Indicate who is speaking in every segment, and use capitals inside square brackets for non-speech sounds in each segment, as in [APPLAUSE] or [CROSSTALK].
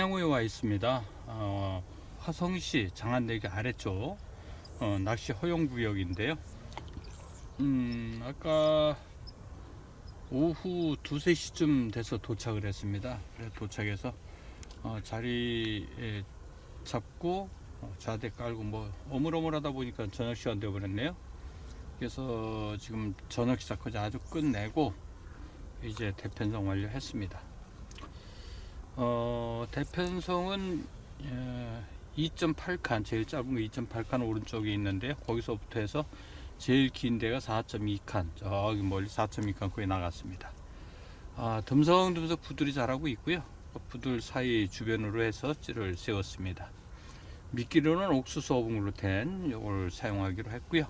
Speaker 1: 남양호에 와 있습니다. 어, 화성시 장안대교 아래쪽 어, 낚시 허용 구역인데요. 음, 아까 오후 2, 3시쯤 돼서 도착을 했습니다. 도착해서 어, 자리에 잡고 어, 좌대 깔고 뭐 어물어물하다 보니까 저녁 시간 되어버렸네요. 그래서 지금 저녁 시작까지 아주 끝내고 이제 대편성 완료했습니다. 어, 대편성은 2.8칸 제일 짧은 거 2.8칸 오른쪽에 있는데요. 거기서부터 해서 제일 긴 데가 4.2칸 저기 멀리 4.2칸 거에 나갔습니다. 아, 듬성듬성 부들이 자라고 있고요. 그 부들 사이 주변으로 해서 찌를 세웠습니다. 미끼로는 옥수수 어분으로 된 이걸 사용하기로 했고요.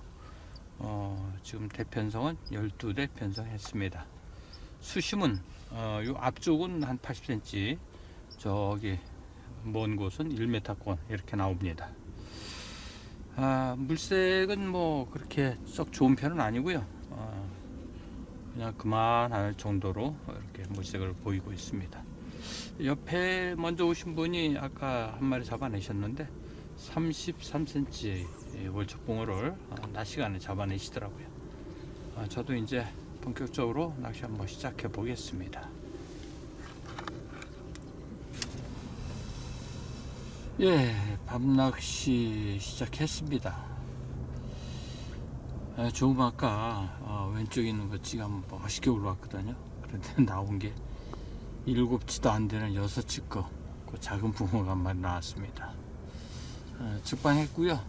Speaker 1: 어, 지금 대편성은 12대 편성했습니다. 수심은 어, 요 앞쪽은 한 80cm, 저기 먼 곳은 1m권 이렇게 나옵니다. 아, 물색은 뭐 그렇게 썩 좋은 편은 아니고요. 어, 그냥 그만할 정도로 이렇게 물색을 보이고 있습니다. 옆에 먼저 오신 분이 아까 한 마리 잡아내셨는데 33cm 월척붕어를 어, 낮 시간에 잡아내시더라고요. 아, 저도 이제 본격적으로 낚시 한번 시작해 보겠습니다. 예, 밤낚시 시작했습니다. 아, 조금 아까 어, 왼쪽에 있는 거 한번 멋있게 올라왔거든요. 그런데 [LAUGHS] 나온 게 일곱 치도 안 되는 여섯 치 거, 그 작은 붕어가 한 마리 나왔습니다. 어, 직방했고요.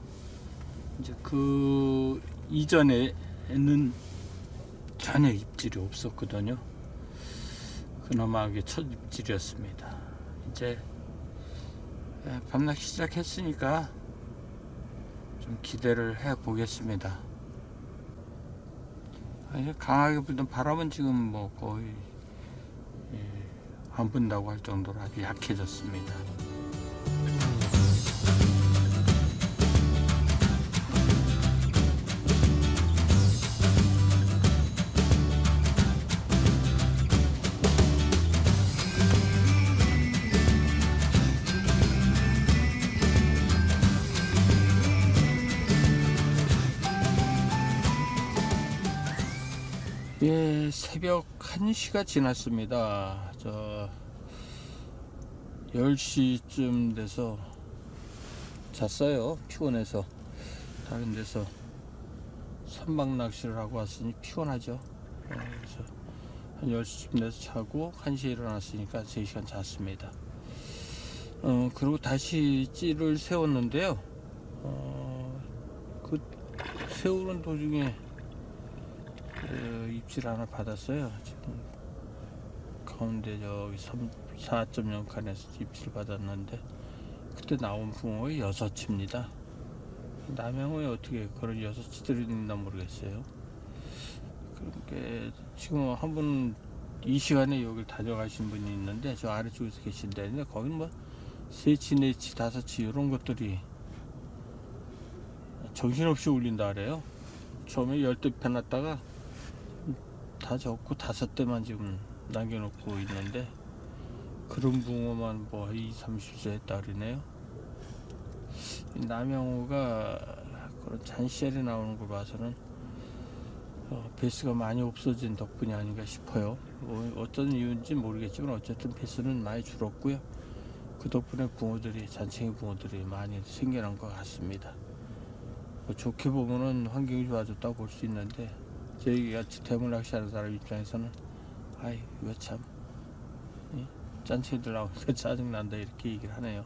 Speaker 1: 이제 그 이전에는 전혀 입질이 없었거든요. 그나마 이게 첫 입질이었습니다. 이제 예, 밤낚시 시작했으니까 좀 기대를 해 보겠습니다. 아니, 강하게 불던 바람은 지금 뭐 거의 예, 안 분다고 할 정도로 아주 약해졌습니다. 새벽 1시가 지났습니다. 저 10시쯤 돼서 잤어요. 피곤해서. 다른 데서 선박 낚시를 하고 왔으니 피곤하죠. 어, 그래서 한 10시쯤 돼서 자고 1시에 일어났으니까 3시간 잤습니다. 어, 그리고 다시 찌를 세웠는데요. 어, 그 세우는 도중에 그 입질 하나 받았어요. 지금 가운데 저기 4.0 칸에서 입질 받았는데 그때 나온 붕어가 여섯 치입니다. 남양호에 어떻게 그런 여섯 치들이 있나 모르겠어요. 그렇게 지금 한 분 이 시간에 여기를 다녀가신 분이 있는데 저 아래쪽에서 계신데 거기는 뭐 세치, 네치, 다섯치 이런 것들이 정신없이 울린다 그래요. 처음에 열대 펴놨다가 다 적고 다섯 대만 지금 남겨놓고 있는데 그런 붕어만 뭐 2, 30세 했다 그러네요. 이 남양호가 그런 잔시알이 나오는 걸 봐서는 어, 베스가 많이 없어진 덕분이 아닌가 싶어요. 뭐 어떤 이유인지 모르겠지만 어쨌든 베스는 많이 줄었고요. 그 덕분에 붕어들이 잔챙이 붕어들이 많이 생겨난 것 같습니다. 뭐 좋게 보면은 환경이 좋아졌다고 볼 수 있는데 저희 같이 대물 낚시하는 사람 입장에서는 아이 이거 참이 짠치들 나오니까 [LAUGHS] 짜증난다 이렇게 얘기를 하네요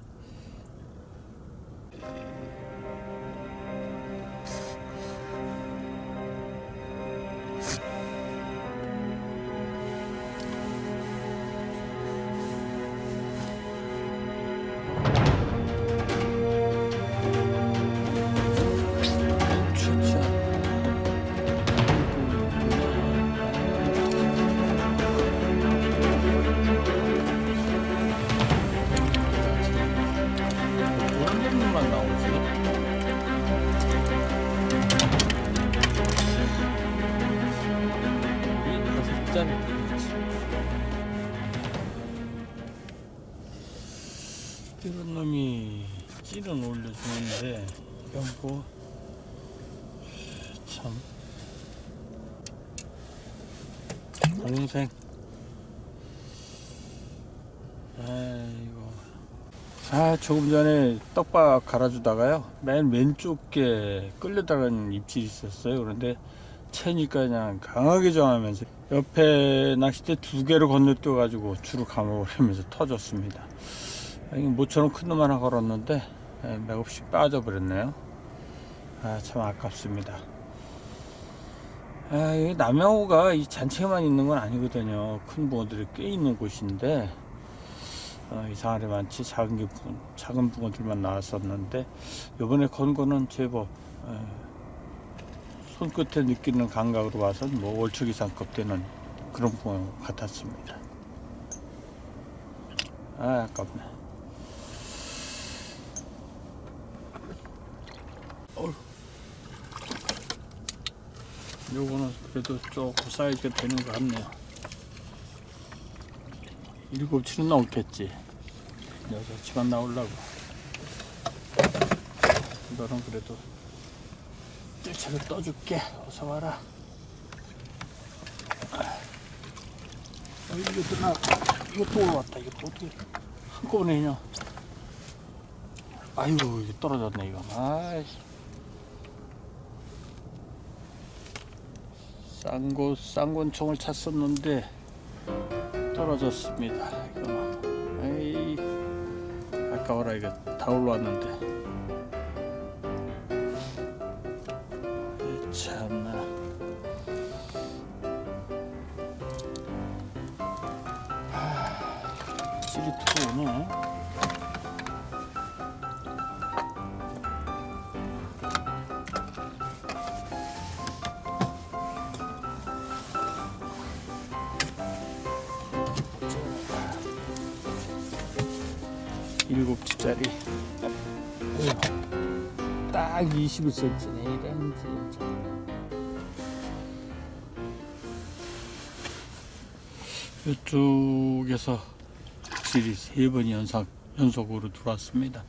Speaker 1: 아 조금 전에 떡밥 갈아주다가요 맨 왼쪽 게 끌려다간 입질이 있었어요. 그런데 채니까 그냥 강하게 정하면서 옆에 낚싯대 두 개를 건너뛰어 가지고 줄을 감아버리면서 터졌습니다. 모처럼 큰 놈 하나 걸었는데 에, 맥없이 빠져버렸네요. 아 참 아깝습니다. 아, 이 남양호가 이 잔체만 있는 건 아니거든요. 큰 붕어들이 꽤 있는 곳인데, 어, 이상하게 많지 작은 게, 붕- 작은 붕어들만 나왔었는데, 요번에 건 거는 제법, 어, 손끝에 느끼는 감각으로 봐선 뭐 월척 이상급 되는 그런 붕어 같았습니다. 아, 아깝네. 어휴. 요거는 그래도 조금 사이즈가 되는 것 같네요. 일곱 치는 넘겠지. 여섯 치만 나오려고. 이거는 그래도 일차를 떠줄게. 어서 와라. 아, 이것도 나, 이것도 올라왔다. 이것도 어떻게 한꺼번에 그냥. 아이고, 이게 떨어졌네, 이거. 아이씨. 쌍고 쌍권총을 찼었는데 떨어졌습니다. 이거는 에이 아까워라 이거 다 올라왔는데 7집짜리. 딱 25cm네 이런 진짜 이쪽에서 질이 세번 연속, 연속으로 들어왔습니다.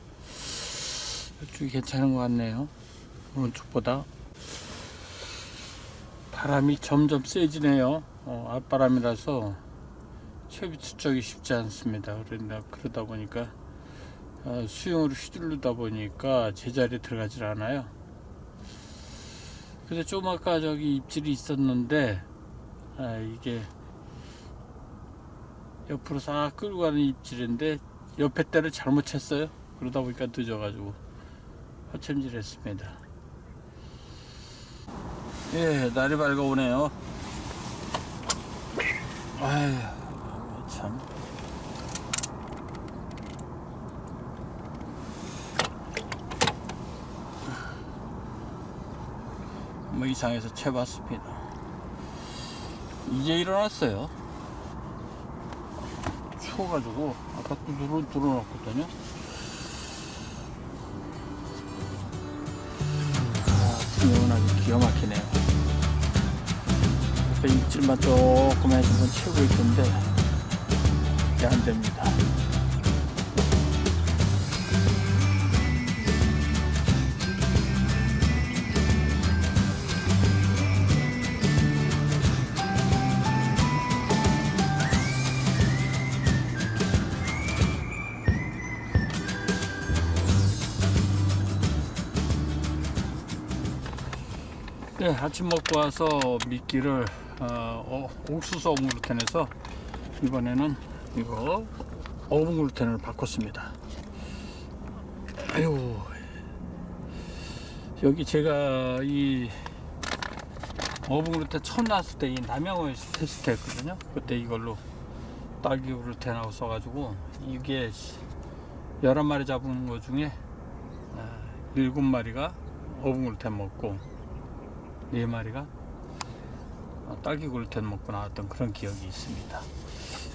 Speaker 1: 이쪽이 괜찮은 것 같네요. 오른쪽보다. 바람이 점점 세지네요. 어, 앞바람이라서 채비 추적이 쉽지 않습니다 그러다, 그러다 보니까 수영으로 휘두르다 보니까 제자리에 들어가질 않아요. 근데 좀 아까 저기 입질이 있었는데 아, 이게 옆으로 싹 끌고 가는 입질인데 옆에 때를 잘못 쳤어요. 그러다 보니까 늦어가지고 허챔질 했습니다. 예, 날이 밝아오네요. 아휴, 참. 뭐 이상해서 채봤습니다. 이제 일어났어요. 추워가지고 아까 또 누르 눌러놨거든요. 아, 시원하게 기가 막히네요. 옆에 입질만 조금 해주면 최고일 텐데 이게 안 됩니다. 네, 아침 먹고 와서 미끼를 어, 어, 옥수수 어묵 글루텐에서 이번에는 이거 어묵 글루텐을 바꿨습니다. 아유, 여기 제가 이 어묵 글루텐 처음 나왔을 때 이 남양호에서 테스트했거든요. 그때 이걸로 딸기 글루텐하고 써가지고 이게 11마리 잡은 거 중에 아, 7마리가 어묵 글루텐 먹고 네 마리가 어, 딸기 글루텐 먹고 나왔던 그런 기억이 있습니다.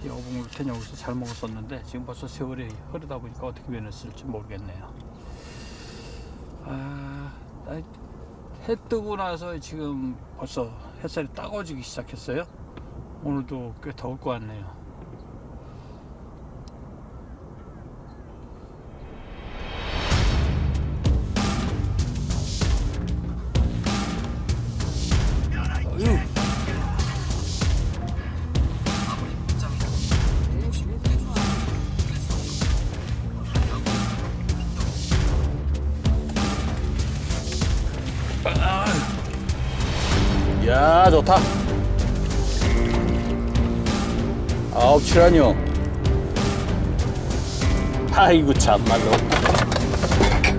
Speaker 1: 이 어묵 글루텐 여기서 잘 먹었었는데 지금 벌써 세월이 흐르다 보니까 어떻게 변했을지 모르겠네요. 아, 나- 해 뜨고 나서 지금 벌써 햇살이 따가워지기 시작했어요. 오늘도 꽤 더울 것 같네요. 아홉 칠하뇨. 아이고 참말로.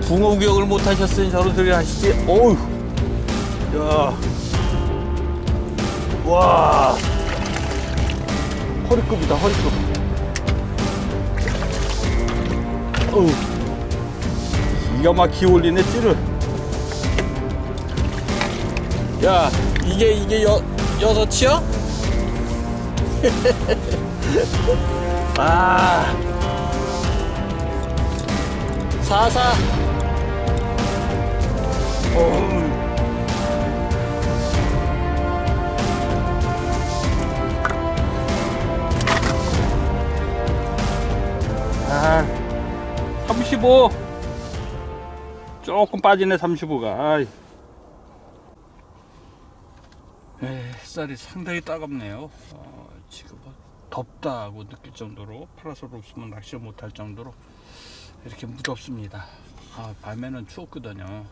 Speaker 1: 붕어 구경을 못 하셨으니 저런 소리 하시지? 어우 야 와. 허리급이다 허리급. 어우 기가 막히게 올리네 찌를. 야 이게 이게 여 여섯이야? [LAUGHS] 아. 사사. 어우. 아35 조금 빠지네 35가. 아이. 에, 햇살이 상당히 따갑네요. 어, 지금 뭐 덥다고 느낄 정도로 파라솔 없으면 낚시 못할 정도로 이렇게 무덥습니다. 아, 밤에는 추웠거든요.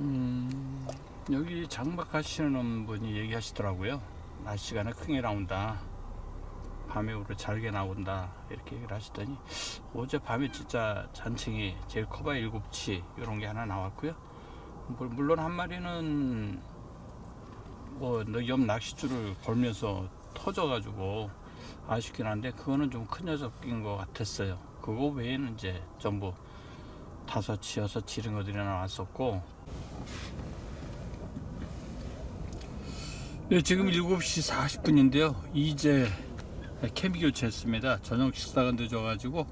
Speaker 1: 음, 여기 장박 하시는 분이 얘기하시더라고요. 낮 시간에 크게 나온다. 밤에 우리 잘게 나온다. 이렇게 얘기를 하시더니 어제 밤에 진짜 잔챙이 제일 커봐야 일곱치 이런 게 하나 나왔고요. 물- 물론 한 마리는 뭐옆 낚싯줄을 걸면서 터져가지고 아쉽긴 한데 그거는 좀 큰 녀석인 것 같았어요. 그거 외에는 이제 전부 다섯 치 여섯치 이런 것들이 나왔었고. 네, 지금 7시 40분인데요. 이제 케미 교체했습니다. 저녁 식사가 늦어가지고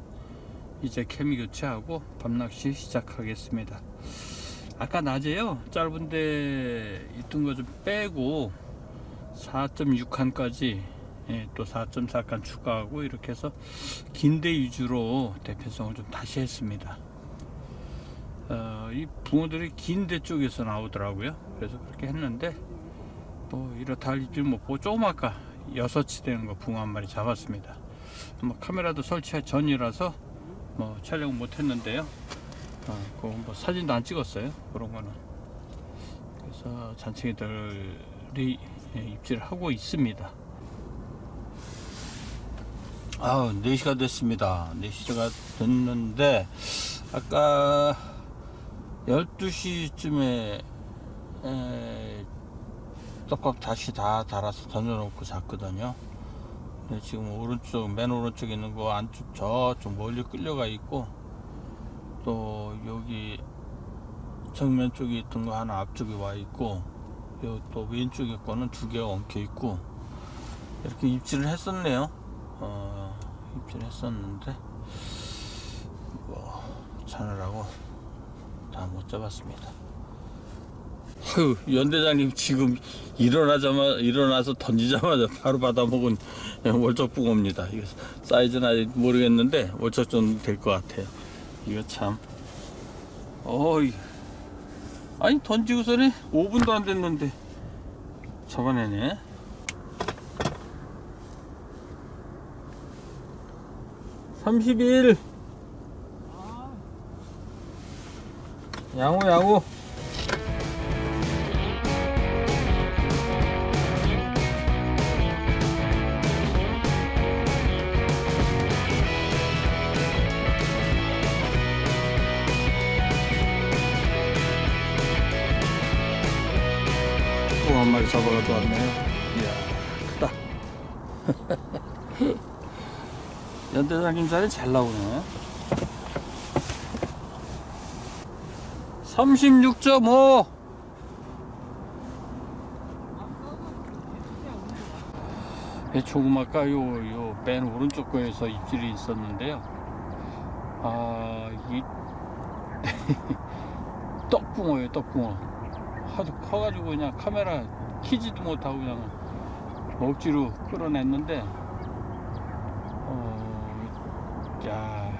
Speaker 1: 이제 케미 교체하고 밤낚시 시작하겠습니다. 아까 낮에요. 짧은데 있던 거 좀 빼고 4.6칸까지 예, 또 4.4칸 추가하고 이렇게 해서 긴대 위주로 대표성을 좀 다시 했습니다 어, 이 붕어들이 긴대 쪽에서 나오더라고요 그래서 그렇게 했는데 뭐 이렇다 할줄 못 보고 조금 아까 6치 되는 거 붕어 한 마리 잡았습니다 뭐 카메라도 설치 전이라서 뭐 촬영 못 했는데요 어, 그거 뭐 사진도 안 찍었어요. 그런 거는. 그래서 잔챙이들이 예, 입질을 하고 있습니다. 아, 4시가 됐습니다. 4시가 됐는데, 아까 12시쯤에, 에, 떡밥 다시 다 달아서 던져놓고 잤거든요. 근데 지금 오른쪽, 맨 오른쪽에 있는 거 안쪽 저쪽 멀리 끌려가 있고, 또 여기 정면 쪽에 있던 거 하나 앞쪽에 와 있고 요 또 왼쪽에 거는 두 개가 엉켜 있고 이렇게 입질을 했었네요. 어 입질을 했었는데 뭐 자느라고 다 못 잡았습니다. 아유 연대장님 지금 일어나자마자 일어나서 던지자마자 바로 받아먹은 월척붕어입니다. 이거 사이즈는 아직 모르겠는데 월척 정도 될 것 같아요. 이거 참 어이 아니 던지고서는 5분도 안 됐는데. 잡아내네 삼십일. 양호 양호 한 마리 잡아가지고 왔네요. 이야, 크다. [LAUGHS] 연대장님 자리 잘 나오네. 36.5! 조금 아까 요, 요, 맨 오른쪽 거에서 입질이 있었는데요. 아, 이, [LAUGHS] 떡붕어예요, 떡붕어. 하도 커가지고 그냥 카메라 키지도 못하고 그냥 억지로 끌어냈는데 어, 야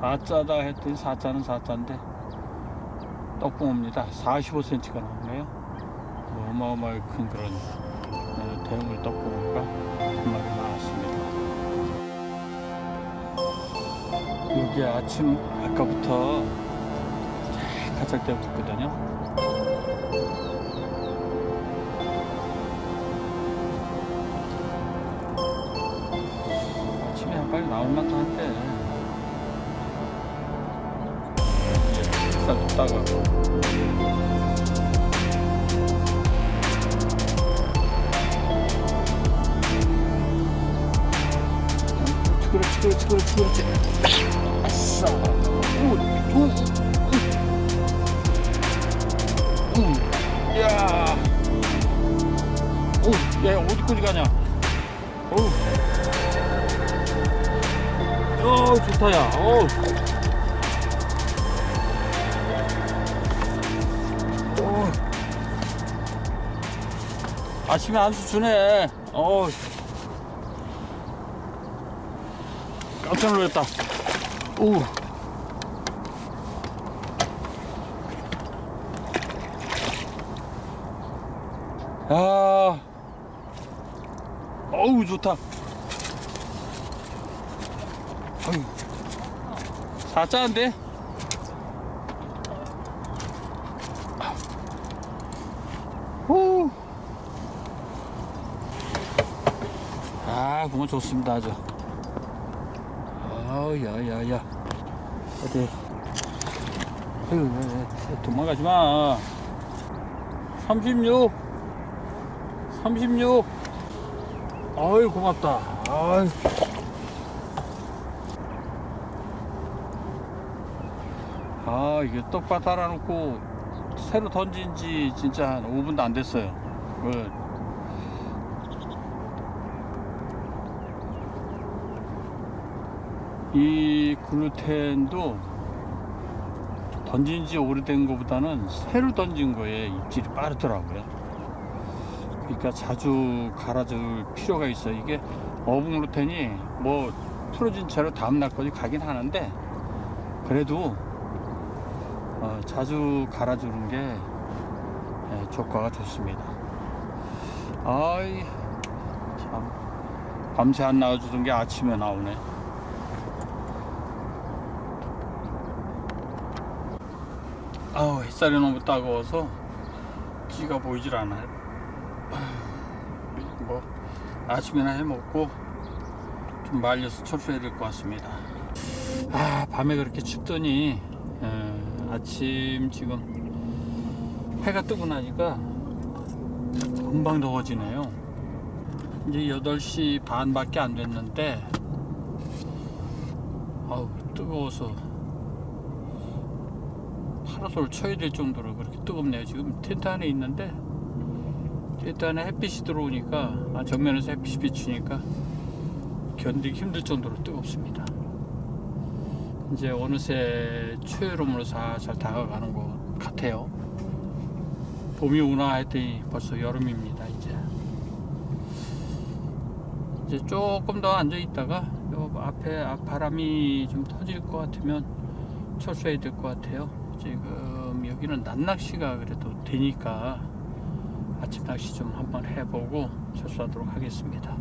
Speaker 1: 4자다 했더니 4자는 4자인데 떡붕어입니다. 45cm가 나오네요. 어마어마하게 큰 그런 어, 대물 떡붕어가 한 마리 나왔습니다. 여기 아침 아까부터 가작대고 있거든요 만도 한데. 일단 뒀다가. 그렇지, 그렇지, 그렇지, 그렇지. 아싸. 오, 오, 오. 오, 야. 오, 야, 어디까지 가냐? 좋다, 야. 어. 어. 아침에 안수 주네. 어. 깜짝 놀랐다. 오. 아. 어우, 좋다. 어휴. 사짜인데? 후. 아, 그거 좋습니다, 아주. 아우, 야, 야, 야. 어디. 아유, 도망가지 마. 36. 36. 아유, 고맙다. 아유. 아, 이게 떡밥 달아놓고 새로 던진 지 진짜 한 5분도 안 됐어요. 그이 글루텐도 던진 지 오래된 것보다는 새로 던진 거에 입질이 빠르더라고요. 그러니까 자주 갈아줄 필요가 있어. 이게 어분 글루텐이 뭐 풀어진 채로 다음날까지 가긴 하는데 그래도 어, 자주 갈아주는 게 예, 효과가 좋습니다. 아이 참 밤새 안 나와주던 게 아침에 나오네. 아우 햇살이 너무 따가워서 찌가 보이질 않아요. 뭐 아침이나 해 먹고 좀 말려서 철수해야 될 것 같습니다. 아 밤에 그렇게 춥더니 에, 아침 지금 해가 뜨고 나니까 금방 더워지네요. 이제 8시 반밖에 안 됐는데 아우 뜨거워서 파라솔 쳐야 될 정도로 그렇게 뜨겁네요. 지금 텐트 안에 있는데 텐트 안에 햇빛이 들어오니까 아, 정면에서 햇빛이 비추니까 견디기 힘들 정도로 뜨겁습니다. 이제 어느새 초여름으로 살살 다가가는 것 같아요. 봄이 오나 했더니 벌써 여름입니다. 이제 이제 조금 더 앉아 있다가 요 앞에 앞 바람이 좀 터질 것 같으면 철수해야 될 것 같아요. 지금 여기는 낮 낚시가 그래도 되니까 아침 낚시 좀 한번 해보고 철수하도록 하겠습니다.